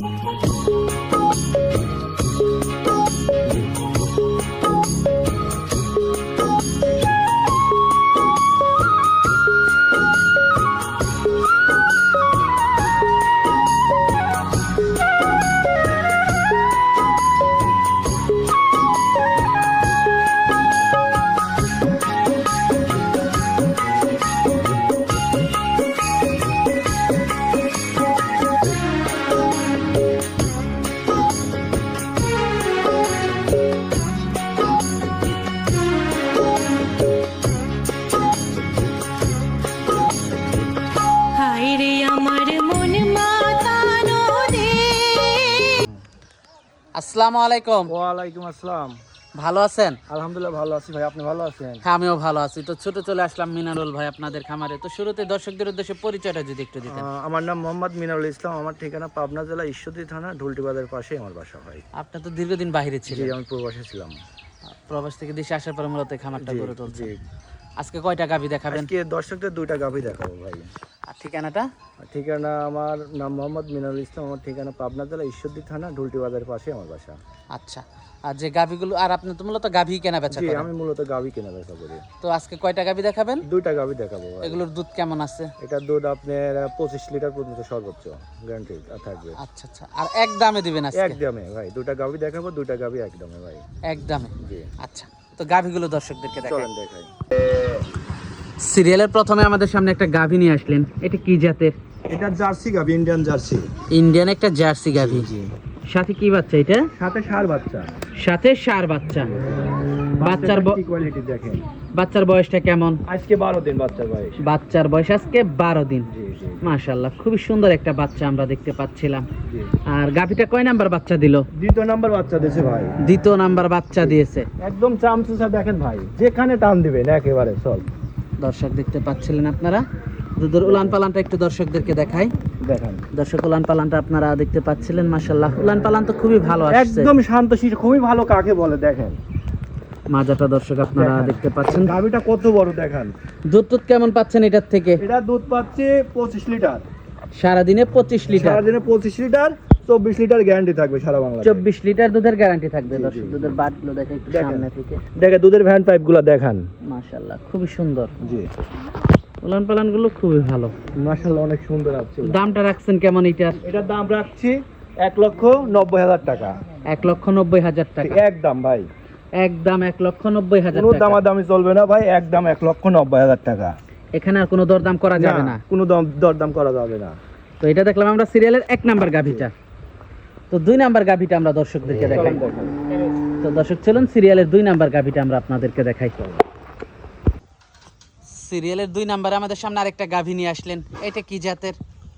হায় রে আমার মন মাতানো রে আসসালামু আলাইকুম। ওয়ালাইকুম আসসালাম। ভালো আছেন? আলহামদুলিল্লাহ ভালো আছি ভাই আপনি ভালো আছেন? হ্যাঁ আমিও ভালো আছি। তো ছোট চলে আসলাম মিনারুল ভাই আপনাদের খামারে। তো শুরুতে দর্শকদের উদ্দেশ্যে পরিচয়টা যদি একটু দিতেন। আমার নাম মোহাম্মদ মিনারুল ইসলাম। আমার ঠিকানা পাবনা জেলা ঈশ্বরদী থানা ঢুলটি বাজারের পাশে আমার বাসা ভাই। আপনি তো দীর্ঘদিন বাইরে জি ছিলেন। আমি প্রবাসে ছিলাম। প্রবাস থেকে দেশে আসার পরে মূলত খামারটা গড়ে তুলছে জি আজকে কয়টা গাভি দেখাবেন? আজকে দর্শকদের দুইটা গাভি দেখাবো ভাই। ঠিকানাটা? ঠিকানা আমার নাম মোহাম্মদ মিনারুল ইসলাম আমার ঠিকানা পাবনা জেলা ঈশ্বরদী থানা ঢুলটি বাজারের পাশে আমার বাসা। আচ্ছা। আর যে গাভিগুলো আর আপনি তো মূলত গাভি কেনা বেচা করেন। আমি মূলত গাভি কেনা বেচা করি। তো আজকে কয়টা গাভি দেখাবেন? দুইটা গাভি দেখাবো এগুলোর দুধ কেমন আছে? এটা দুধ আপনার পঁচিশ লিটার পর্যন্ত সর্বোচ্চ গ্যারান্টি থাকবে। আচ্ছা আচ্ছা। আর এক দামে দিবেন আজকে? একদমে ভাই দুটা গাভি দেখাবো দুইটা গাভি একদমে ভাই। এক দামে? জি। আচ্ছা। তো গাভিগুলো দর্শকদেরকে দেখাই। চলেন দেখাই। সিরিয়ালের প্রথমে আমাদের সামনে একটা গাভি নিয়ে আসলেন। এটা কি জাতের? এটা জার্সি গাভি ইন্ডিয়ান জার্সি। ইন্ডিয়ান একটা জার্সি গাভি। সাথে কি বাচ্চা এটা? সাথে সার বাচ্চা। সাথে সার বাচ্চা। বাচ্চার কোয়ালিটি দেখেন? বাচ্চার বয়সটা কেমন? আজকে বারো দিন বাচ্চার বয়স। বাচ্চার বয়স আজকে বারো দিন। জি জি। মাশাল্লাহ খুবই সুন্দর একটা বাচ্চা আমরা দেখতে পাচ্ছিলাম। আর গাভিটা কয় নাম্বার বাচ্চা দিল? দ্বিতীয় নাম্বার বাচ্চা দিয়েছে ভাই। দ্বিতীয় নাম্বার বাচ্চা দিয়েছে। একদম চামচুসা দেখেন ভাই যেখানে টান দিবেন একেবারে চল দর্শক দেখতে পাচ্ছিলেন আপনারা। দুধের উলান পালানটা একটু দর্শকদেরকে দেখাই। দেখেন। দর্শক উলান পালানটা আপনারা দেখতে পাচ্ছিলেন মাশাল্লাহ উলান পালান তো খুবই ভালো আসছে। একদম শান্ত শিশু খুবই ভালো কাকে বলে দেখেন। মাজাটা দর্শক আপনারা দেখতে পাচ্ছেন। গাভিটা কত বড় দেখেন। দুধ টুধ কেমন পাচ্ছেন এটার থেকে? এটা দুধ পাচ্ছে পঁচিশ লিটার। সারাদিনে পঁচিশ লিটার। সারাদিনে পঁচিশ লিটার চব্বিশ লিটার গ্যারান্টি থাকবে সারা বাংলা চব্বিশ লিটার দুধের গ্যারান্টি থাকবে দর্শক দুধের বাটগুলো দেখে একটু সামনে থেকে। দেখে দুধের ভ্যান দেখান। মাশাল্লাহ খুবই সুন্দর। জি। উলান পালানগুলো খুবই ভালো। মাসাল্লাহ অনেক সুন্দর আছে দামটা রাখছেন কেমন এটার? এটার দাম রাখছি এক লক্ষ নব্বই হাজার টাকা। এক লক্ষ নব্বই হাজার টাকা। একদম ভাই। একদম এক লক্ষ নব্বই হাজার কোনো দামাদামি চলবে না ভাই একদম এক লক্ষ নব্বই হাজার টাকা। এখানে আর কোনো দরদাম করা যাবে না কোনো দাম দরদাম করা যাবে না। তো এটা দেখলাম আমরা সিরিয়ালের এক নাম্বার গাভিটা। তো দুই নাম্বার গাভিটা আমরা দর্শকদেরকে দেখাই। তো দর্শক চলুন সিরিয়ালের দুই নাম্বার গাভিটা আমরা আপনাদেরকে দেখাই। সিরিয়ালের দুই নাম্বারে আমাদের সামনে আরেকটা গাভি নিয়ে আসলেন। এটা কি জাতের?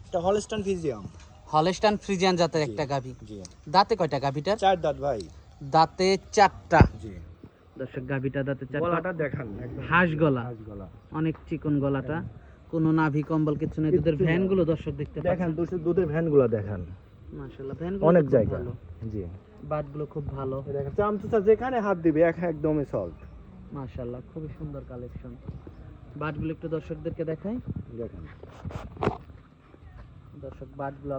এটা হলস্টান ফিজিয়াম হলেস্টান ফ্রিজিয়ান জাতের একটা গাভি। জি। দাঁতে কয়টা গাভিটার? চার দাঁত ভাই। দাঁতে চারটা। জি। দর্শক গাভিটা দাঁতে চারটা। গলাটা দেখান হাঁস গলা। হাঁস গলা। অনেক চিকন গলাটা। কোনো নাভি কম্বল কিছু নেই। দুধের কিচ্ছু নেই। ভ্যানগুলো দর্শক দেখতে দেখেন দুধের দুধের ভ্যানগুলা দেখান। মাশাআল্লাহ। অনেক জায়গা। জি। খুব ভালো। দেখেন যেখানে হাত দিবে এক একদমই সল্ট মাশাআল্লাহ খুবই সুন্দর কালেকশন একটু দর্শকদেরকে দেখাই। দেখেন। দর্শক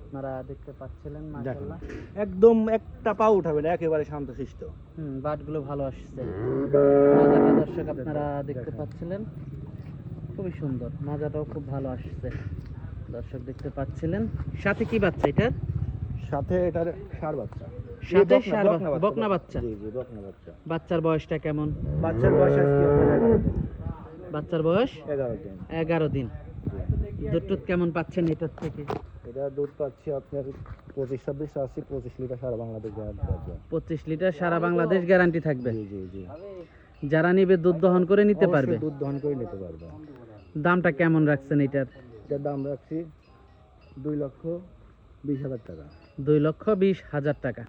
আপনারা দেখতে পাচ্ছিলেন মাশাআল্লাহ। একদম একটা পা উঠাবে না একেবারে শান্তশিষ্ট হুম বাটগুলো ভালো আসছে। দর্শক আপনারা দেখতে পাচ্ছিলেন। খুবই সুন্দর মাজাটাও খুব ভালো আসছে। দর্শক দেখতে পাচ্ছিলেন। সাথে কি বাচ্চা এটার সাথে এটার সার বাচ্চা। সাথে এই বকনা- বাচ্চা। জি জি বকনা বাচ্চা। বাচ্চার বয়সটা কেমন? বাচ্চার বয়স আজকে বাচ্চার বয়স? এগারো দিন। এগারো দিন। দুধ টুধ কেমন পাচ্ছেন এটার থেকে? এটা দুধ পাচ্ছি আপনার পঁচিশ ছাব্বিশ আশি পঁচিশ লিটার সারা বাংলাদেশ গ্যারান্টি পঁচিশ লিটার সারা বাংলাদেশ গ্যারান্টি থাকবে? জি জি জি। যারা নিবে দুধ দহন করে নিতে পারবে? দুধ দহন করে নিতে পারবে। দামটা কেমন রাখছেন এটার? এটার দাম রাখছি দুই লক্ষ বিশ হাজার টাকা। দুই লক্ষ বিশ হাজার টাকা।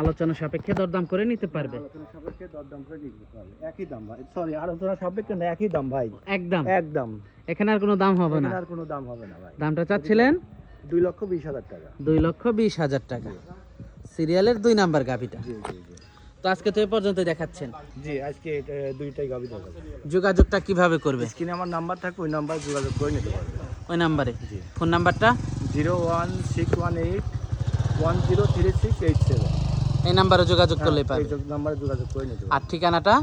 আলোচনা সাপেক্ষে দরদাম করে নিতে পারবে। আলোচনা সাপেক্ষে দরদাম করে নিতে পারবে। একই দাম ভাই। সরি আলোচনা সাপেক্ষে না একই দাম ভাই। একদম। একদম। এখানে আর কোনো দাম হবে না। আর কোনো দাম হবে না ভাই। দামটা চাচ্ছিলেন? দুই লক্ষ বিশ হাজার টাকা। দুই লক্ষ বিশ হাজার টাকা। সিরিয়ালের দুই নাম্বার গাভিটা। জি জি জি। তো আজকে তো এ পর্যন্ত দেখাচ্ছেন। জি আজকে দুইটাই গাভি দেখাবো। যোগাযোগটা কীভাবে করবে? স্ক্রিনে আমার নাম্বার থাকবে ওই নাম্বার যোগাযোগ করে নিতে পারবে। ওই নাম্বারে। জি। ফোন নাম্বারটা? Zero one six one eight one zero three six eight seven. এই নাম্বারে যোগাযোগ করলেই এই নাম্বারে যোগাযোগ করে নিতে আর ঠিকানাটা?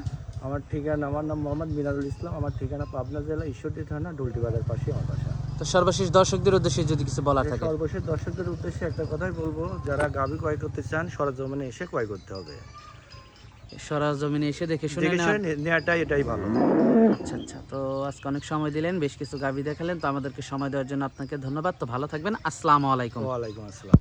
আমার ঠিকানা আমার নাম মোহাম্মদ মিনারুল ইসলাম। আমার ঠিকানা পাবনা জেলা ঈশ্বরদী থানা ডুলটি বাজার পাশে আমার বাসা। তো সর্বশেষ দর্শকদের উদ্দেশ্যে যদি কিছু বলার থাকে। সর্বশেষ দর্শকদের উদ্দেশ্যে একটা কথাই বলব যারা গাভী ক্রয় করতে চান সরজমিনে এসে ক্রয় করতে হবে। সরাজমিনে এসে দেখে শুনে নেওয়াটাই এটাই ভালো। আচ্ছা আচ্ছা। তো আজকে অনেক সময় দিলেন বেশ কিছু গাভি দেখালেন তো আমাদেরকে সময় দেওয়ার জন্য আপনাকে ধন্যবাদ। তো ভালো থাকবেন। আসসালামু আলাইকুম। ওয়ালাইকুম আসসালাম।